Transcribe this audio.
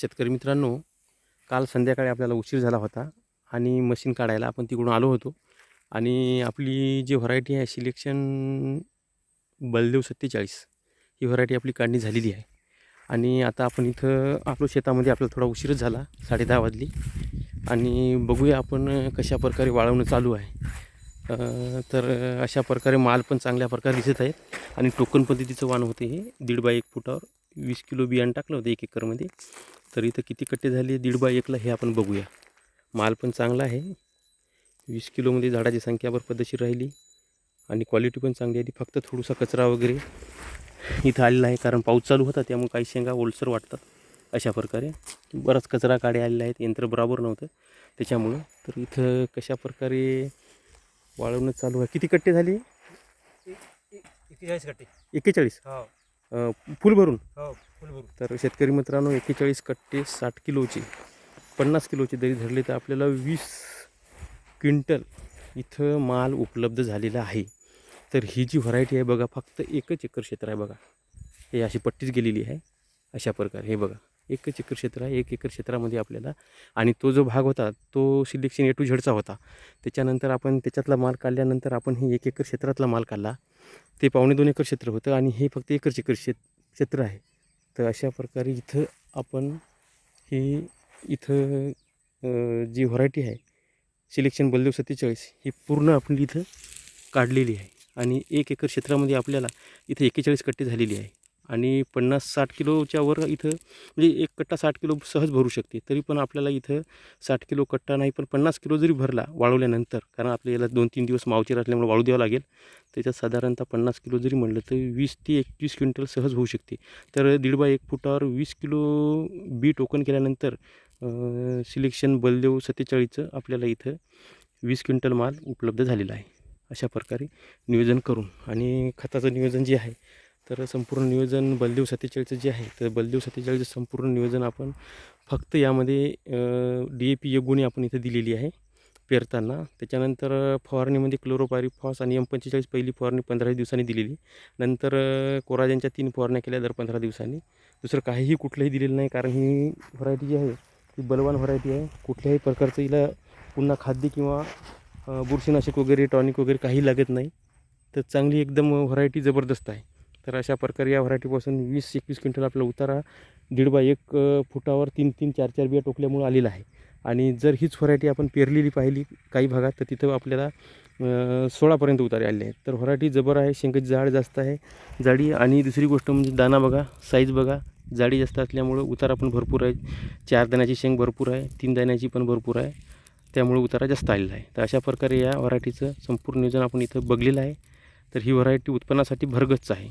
शेतकरी मित्रांनो काल संध्याकाळी आपल्याला उशीर झाला होता आणि मशीन काढायला आपण तिकडून आलो होतो. आणि आपली जी व्हरायटी आहे सिलेक्शन बलदेव सत्तेचाळीस ही व्हरायटी आपली काढणी झालेली आहे. आणि आता आपण इथं आपलं शेतामध्ये आपल्याला थोडा उशीरच झाला साडे दहा वाजली. आणि बघूया आपण कशा प्रकारे वाळवणं चालू आहे. तर अशा प्रकारे माल पण चांगल्या प्रकारे दिसत आहेत. आणि टोकन पद्धतीचं वाण होते हे. दीड बाय एक फुटावर वीस किलो बियाणं टाकलं होतं एक एकरमध्ये. तर इथं किती कट्टे झाले दीड बाय एकला हे आपण बघूया. माल पण चांगला आहे. वीस किलोमध्ये झाडाची संख्या बरं पद्धतशीर राहिली. आणि क्वालिटी पण चांगली आली फक्त थोडासा कचरा वगैरे इथं आलेला आहे. कारण पाऊस चालू होता त्यामुळे काही शेंगा ओलसर वाटतात अशा प्रकारे. बराच कचरा काढे आलेला आहेत. यंत्र बरोबर नव्हतं. त्याच्यामुळं तर इथं कशा प्रकारे वाळवणं चालू आहे? किती कट्टे झाली? एकेचाळीस कट्टे. एक्केचाळीस हो. फुल भरून. हो फुल भरून. तर शेतकरी मित्रांनो एक्केचाळीस कट्टे साठ किलोचे पन्नास किलोचे जरी धरले तर आपल्याला वीस क्विंटल इथं माल उपलब्ध झालेला आहे. तर ही जी व्हरायटी आहे बघा फक्त एकच एकर क्षेत्र आहे बघा. हे अशी पट्टीच गेलेली आहे. अशा प्रकारे हे बघा एकच एकर क्षेत्र आहे. एक एकर क्षेत्रामध्ये आपल्याला आणि तो जो भाग होता तो सिलेक्शन ए टू झेडचा होता. त्याच्यानंतर आपण त्याच्यातला माल काढल्यानंतर आपण हे एक एकर क्षेत्रातला माल काढला. ते पावणे दोन एकर क्षेत्र होतं आणि हे फक्त एकरचे एकर क्षेत क्षेत्र आहे. तर अशा प्रकारे इथं आपण ही इथं जी व्हरायटी आहे सिलेक्शन बलदेव सत्तेचाळीस ही पूर्ण आपण इथं काढलेली आहे. आणि एक एकर क्षेत्रामध्ये आपल्याला इथं एक्केचाळीस कट्टे झालेली आहे. आणि पन्नास साठ किलोच्या वर इथं म्हणजे एक कट्टा साठ किलो सहज भरू शकते. तरी पण आपल्याला इथं साठ किलो कट्टा नाही पण पन्नास किलो जरी भरला वाळवल्यानंतर कारण आपल्याला दोन तीन दिवस मावचेर असल्यामुळे वाळू द्यावं लागेल त्याच्यात साधारणतः पन्नास किलो जरी म्हणलं तर वीस ते एकवीस क्विंटल सहज होऊ शकते. तर दीड बाय एक फुटावर वीस किलो बी टोकन केल्यानंतर सिलेक्शन बलदेव सत्तेचाळीसचं आपल्याला इथं वीस क्विंटल माल उपलब्ध झालेला आहे. अशा प्रकारे नियोजन करून आणि खताचं नियोजन जे आहे तर संपूर्ण नियोजन बलदेव सत्तेचाळीसचं जे आहे तर बलदेव सत्तेचाळीसचं संपूर्ण नियोजन आपण फक्त यामध्ये डी ए पी एक गुणी आपण इथं दिलेली आहे पेरताना. त्याच्यानंतर फवारणीमध्ये क्लोरोपायरिफॉस आणि एम पंचेचाळीस पहिली फवारणी पंधरा दिवसांनी दिलेली. नंतर कोराजांच्या तीन फवारण्या केल्या दर पंधरा दिवसांनी. दुसरं काहीही कुठलंही दिलेलं नाही कारण ही व्हरायटी जी आहे ती बलवान व्हरायटी आहे. कुठल्याही प्रकारचं हिला पुन्हा खाद्य किंवा बुरशीनाशक वगैरे टॉनिक वगैरे काही लागत नाही. तर चांगली एकदम व्हरायटी जबरदस्त आहे. तर अशा प्रकारे या व्हरायटीपासून वीस एकवीस क्विंटल आपला उतारा दीड बाय एक फुटावर तीन तीन चार चार बिया टोकल्यामुळे आलेला आहे. आणि जर हीच व्हरायटी आपण पेरलेली पाहिली काही भागात तर तिथं आपल्याला सोळापर्यंत उतारे आले आहेत. तर व्हरायटी जबर आहे शेंगाची जाड जास्त आहे जाडी आणि दुसरी गोष्ट म्हणजे दाना बघा साईज बघा जाडी जास्त असल्यामुळं उतारा पण भरपूर आहे. चार दाण्याची शेंग भरपूर आहे तीन दाण्याची पण भरपूर आहे त्यामुळे उतारा जास्त आलेला आहे. तर अशा प्रकारे या व्हरायटीचं संपूर्ण नियोजन आपण इथं बघलेलं आहे. तर ही व्हरायटी उत्पन्नासाठी भरगच्च आहे.